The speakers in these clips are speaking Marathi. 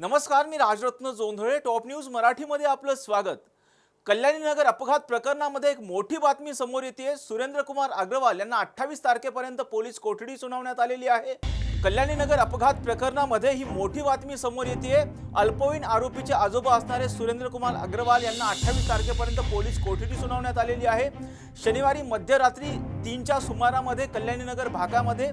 नमस्कार मी राजरत्न जोंधळे टॉप न्यूज मराठीमध्ये आपलं स्वागत. कल्याणीनगर अपघात प्रकरणामध्ये एक मोठी बातमी समोर येते सुरेंद्र कुमार अग्रवाल यांना अठ्ठावीस तारखेपर्यंत पोलीस कोठडी सुनावण्यात आलेली आहे. कल्याणीनगर अपघात प्रकरणामध्ये ही मोठी बातमी समोर येते अल्पवयीन आरोपीचे आजोबा असणारे सुरेंद्र कुमार अग्रवाल यांना अठ्ठावीस तारखेपर्यंत पोलीस कोठडी सुनावण्यात आलेली आहे. शनिवारी मध्यरात्री तीनच्या सुमारामध्ये कल्याणीनगर भागामध्ये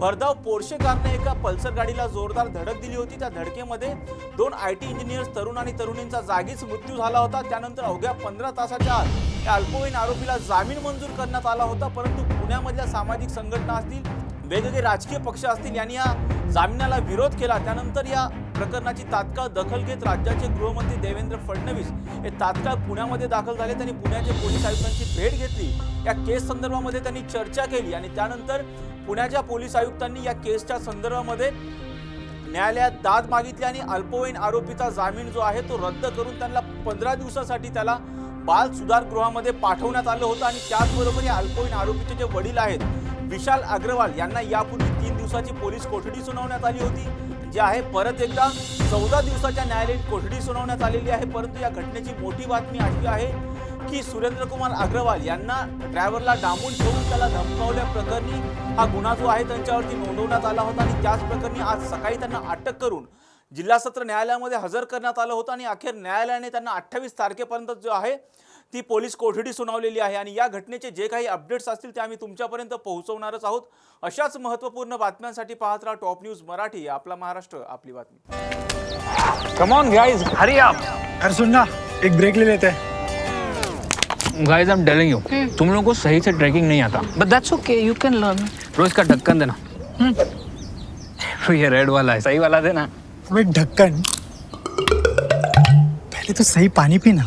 भरधाव पोर्शे कारने एका पल्सर गाडीला जोरदार धडक दिली होती. त्या धडकेमध्ये दोन आय टी इंजिनियर्स तरुण आणि तरुणींचा जागीच मृत्यू झाला होता. त्यानंतर अवघ्या पंधरा तासाच्या आत या अल्पवयीन आरोपीला जामीन मंजूर करण्यात आला होता. परंतु पुण्यामधल्या सामाजिक संघटना असतील वेगवेगळे राजकीय पक्ष असतील यांनी या जामिनाला विरोध केला. त्यानंतर या प्रकरणाची तात्काळ दखल घेत राज्याचे गृहमंत्री देवेंद्र फडणवीस हे तात्काळ पुण्यामध्ये दाखल झाले. त्यांनी पुण्याचे पोलीस आयुक्तांची भेट घेतली. या केस संदर्भामध्ये त्यांनी चर्चा केली आणि त्यानंतर पुण्याच्या पोलीस आयुक्तांनी या केसच्या संदर्भामध्ये न्यायालयात दाद मागितली आणि अल्पवयीन आरोपीचा जामीन जो आहे तो रद्द करून त्यांना पंधरा दिवसासाठी त्याला बाल सुधारगृहामध्ये पाठवण्यात आलं होतं आणि त्याचबरोबर या अल्पवयीन आरोपीचे जे वडील आहेत विशाल अग्रवाल यांना यापूर्वी तीन दिवसाची पोलीस कोठडी सुनावण्यात आली होती जी आहे परत एकदा चौदा दिवसाच्या न्यायालयीन कोठडी सुनावण्यात आलेली आहे. परंतु या घटनेची मोठी बातमी अशी आहे की सुरेंद्र कुमार अग्रवाल यांना ड्रायव्हरला डांबून ठेवून त्याला धमकावल्या प्रकरणी हा गुन्हा जो आहे त्यांच्यावरती नोंदवण्यात आला होता आणि त्याच प्रकरणी आज सकाळी त्यांना अटक करून जिल्हा सत्र न्यायालयामध्ये हजर करण्यात आलं होतं आणि अखेर न्यायालयाने त्यांना अठ्ठावीस तारखेपर्यंत जो आहे ती पोलीस कोठडी सुनावलेली आहे आणि या घटनेचे जे काही अपडेट्स असतील ते आम्ही तुमच्यापर्यंत पोहोचवणारच आहोत. अशाच महत्त्वपूर्ण बातम्यांसाठी पाहत राहा टॉप न्यूज मराठी आपला महाराष्ट्र आपली बातमी. Come on guys hurry up अरे सुन ना एक ब्रेक ले लेते. हैं guys I am telling you तुम लोगों को सही से ट्रैकिंग नहीं आता. But that's okay, you can learn. रोज का ढक्कन देना. तो ये रेड वाला है सही वाला देना. ढक्कन पहले तो सही पानी पीना.